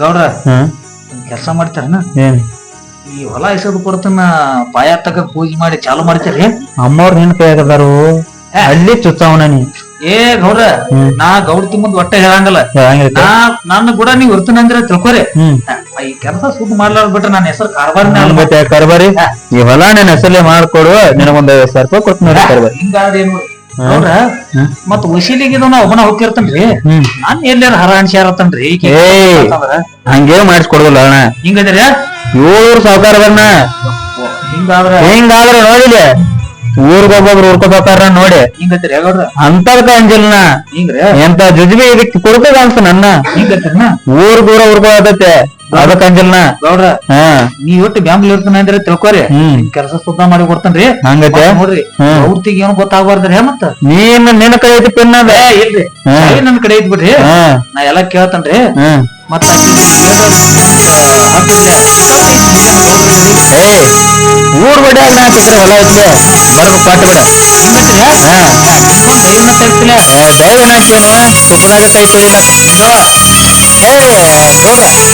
ಗೌಡ್ರ ಕೆಲಸ ಮಾಡ್ತಾರನ ಏನ್? ಈ ಹೊಲ ಎಸೆದು ಕೊರತನ ಪಾಯ ತಗ ಪೂಜೆ ಮಾಡಿ ಚಾಲು ಮಾಡ್ತೀರಿ ಅಮ್ಮವ್ರ ಹೆಣ್ ಕೈಯಾಗದಾರು ಹಳ್ಳಿ ಚುಚ್ಚಾವನ ನೀ? ಏ ಗೌಡ್ರ ನಾ ಗೌಡ್ತಿ ಮುಂದ್ ಒಟ್ಟ ಹೇಳಂಗಲ್ಲ. ಹೇಳಂಗಿಲ್ಲ ನಾ ನನ್ನ ಕೂಡ ನೀವ್ ಇರ್ತೀನಿ ಅಂದ್ರೆ ತಿಳ್ಕೊರಿ. ಹ್ಮ್. ಈ ಕೆಲಸ ಸುದ್ದಿ ಮಾಡ್ಲಾರ್ದ್ ಬಿಟ್ರೆ ನನ್ನ ಹೆಸರು ಅಲ್ಲ. ಮತ್ತೆ ಕರ್ಬಾರಿ? ಈ ಹೊಲ ನಿನ್ ಹೆಸರಲ್ಲೇ ಮಾಡ್ಕೊಡು ನಿನಗೊಂದ್ ಐವತ್ ಸಾವಿರ ರೂಪಾಯಿ ಕೊಟ್ಟು ನೋಡಿ ಕರ್ಬಾರಿ. ಹಿಂಗಾದ್ರೆ ಏನ್ ಮಾಡಿ ಹ್ಮ್. ಮತ್ ವಸೀಲಿಗೆ ನಾ ಒಬ್ಬನ ಹೋಗ್ತಿರ್ತನ್ರಿ. ನಾನ್ ಎಲ್ಲಾರ ಹರ ಹಂಗೇ ಮಾಡಿಸ್ಕೊಡೋದಿಲ್ಲ ಅಣ್ಣ. ಹಿಂಗದ್ರಿ ಇವ್ರ ಸಾವುಕಾರದನ್ನ ಹಿಂಗಾದ್ರ? ಹಿಂಗಾದ್ರೆ ನೋಡಿಲಿ. ಊರ್ಗೊಬ್ಬೊಬ್ರು ಹುಡ್ಕೋಬೇಕಾರ ನೋಡಿ. ಅಂತರ್ಕ ಅಂಜಿಲ್ನ ಹಿಂಗ್ರಿ ಎಂತ ಜುಜುಬಿ ಇದಕ್ಕೆ ಕೊಡ್ತದ ಅನ್ಸ ನನ್ನ. ಹಿಂಗ ಊರ್ ದೂರ ಉರ್ಕೋತೈತೆ ಅದಕ್ಕ ಗೌಡ್ರ ಹಾ. ನೀವ್ ಒಟ್ಟು ಬ್ಯಾಂಗ್ಳೂರ್ ಇರ್ತಾನೆ ಅಂದ್ರೆ ತಿಳ್ಕೊರಿ. ಹ್ಮ್. ಕೆಲಸ ಸುದ್ದ ಮಾಡಿ ಕೊಡ್ತಾನ್ರಿ. ಹಂಗತೆ? ನೋಡ್ರಿ ಹ್ಮ್. ಅವ್ರತಿಗೆ ಏನು ಗೊತ್ತಾಗ್ಬಾರ್ದ್ರಿ ಹೇ ಮತ್ತ? ನೀನ್ ನಿನ್ನ ಕೈ ಐತಿ ಪಿನ್ನದ ಏ ಇಲ್ರಿ. ಹ್ಮ್. ನನ್ನ ನನ್ ಕಡೆ ಐತ್ ಬಿಡ್ರಿ. ಹಾ. ನಾ ಎಲ್ಲಾ ಕೇಳ್ತೇನ್ರಿ. ಹ್ಮ್ ಮತ್ತ ಏಯ್ ಊರ್ ಬಡಿ ನಾ ಹಾಕಿದ್ರೆ ಹೊಲ ಐತಿ ಬರ್ದು ಕೊಟ್ಟು ಬಿಡ. ಹಾ. ಏ, ದೈವ ಹಾಕ್ಯೇನು? ಸುಖದಾಗ ಕೈ ಕೊಡಿಲ್ಲ ಏ ಗೌಡ್ರ.